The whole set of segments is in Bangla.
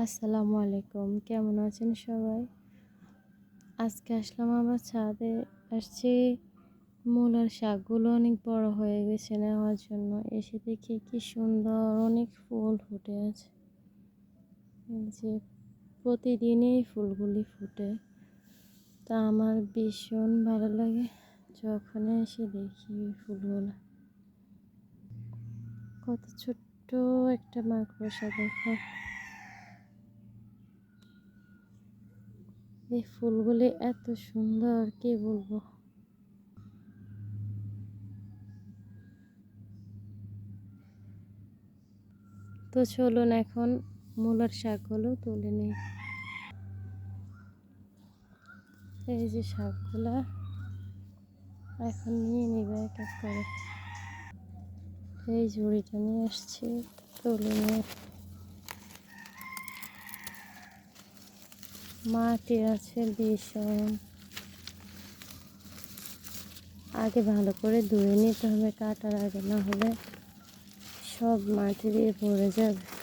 আসসালামু আলাইকুম। কেমন আছেন সবাই? আজকে আসলাম আবার ছাদে। আসছি। মূলার শাকগুলো অনেক বড় হয়ে গেছে নেওয়ার জন্য। এসে দেখি কি সুন্দর অনেক ফুল ফুটে আছে। যে প্রতিদিনই ফুলগুলি ফুটে। তা আমার ভীষণ ভালো লাগে যখন এসে দেখি ফুলগুলো। কত ছোট্ট একটা মাকড়সা দেখো। এই ফুলগুলি এত সুন্দর, কি বলব? তো চলুন এখন মূলার শাকগুলো তুলে নিই। এই যে শাকগুলা, এখন নিয়ে নিবে এক এক করে। এই ঝুড়িটা নিয়ে আসছি, তুলে নিয়ে মাটি আছে ভীষণ আগে ভালো করে ধুয়ে নিতে হবে, কাটার আগে, না হলে সব মাটি দিয়ে পড়ে যাবে।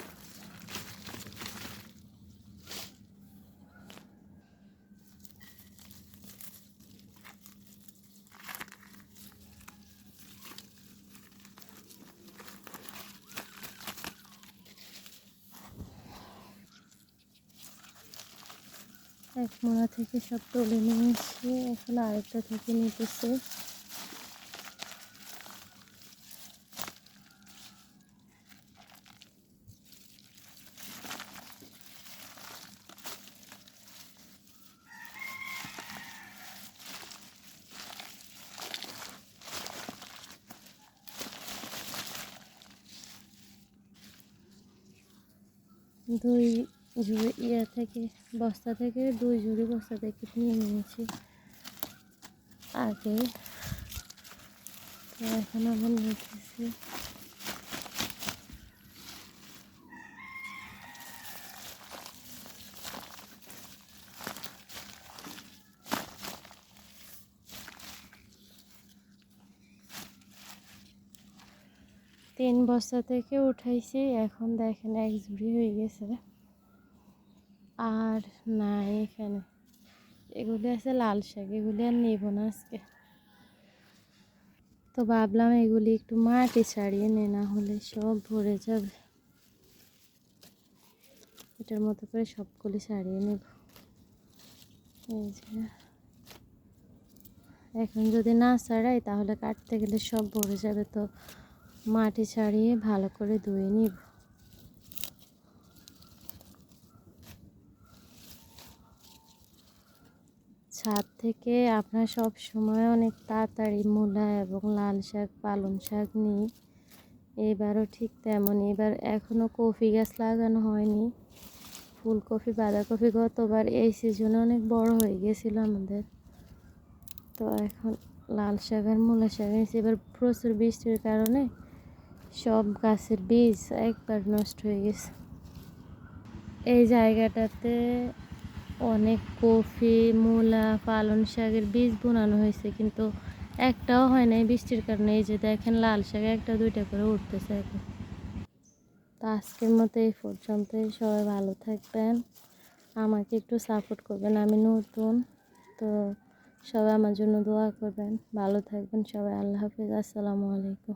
এক মোড়া থেকে সব তুলে নিয়ে এসে এখন আরেকটা থেকে নিতেছে। দুই ঝুড়ি ইয়ে থেকে, বস্তা থেকে, দুই ঝুড়ি বস্তা থেকে নিয়ে নিয়েছি। আগে এখন আবার নিতেছি। তিন বস্তা থেকে উঠাইছি, এখন দেখেন এক ঝুড়ি হয়ে গেছে। আর নাই এখানে। এগুলি আছে লাল শাক, এগুলি আর নেব না আজকে। তো ভাবলাম এগুলি একটু মাটি ছাড়িয়ে নে, না হলে সব ভরে যাবে। এটার মতো করে সবগুলি ছাড়িয়ে নেব। এই যে। এখন যদি না ছাড়াই তাহলে কাটতে গেলে সব ভরে যাবে, তো মাটি ছাড়িয়ে ভালো করে ধুয়ে নিব। ছাদ থেকে আপনার সব সময় অনেক তাড়াতাড়ি মূলা এবং লাল শাক, পালং শাক নিই। এবারও ঠিক তেমন এবার এখনও কফি গাছ লাগানো হয়নি। ফুলকপি, বাঁধাকপি গতবার এই সিজনে অনেক বড় হয়ে গেছিল আমাদের। তো এখন লাল শাক আর মূলা শাক এবার প্রচুর বৃষ্টির কারণে সব গাছের বীজ একবার নষ্ট হয়ে গেছে। এই জায়গাটাতে অনেক কফি, মূলা পালন শাকের বীজ বোনানো হয়েছে, কিন্তু একটাও হয় নাই বৃষ্টির কারণে। এই যে দেখেন, লাল শাক একটা দুইটা করে উঠতেছে এখন। তো আজকের মতো এই পর্যন্তই। সবাই ভালো থাকবেন। আমাকে একটু সাপোর্ট করবেন। আমি নতুন, তো সবাই আমার জন্য দোয়া করবেন। ভালো থাকবেন সবাই। আল্লাহ হাফিজ। আসসালামু আলাইকুম।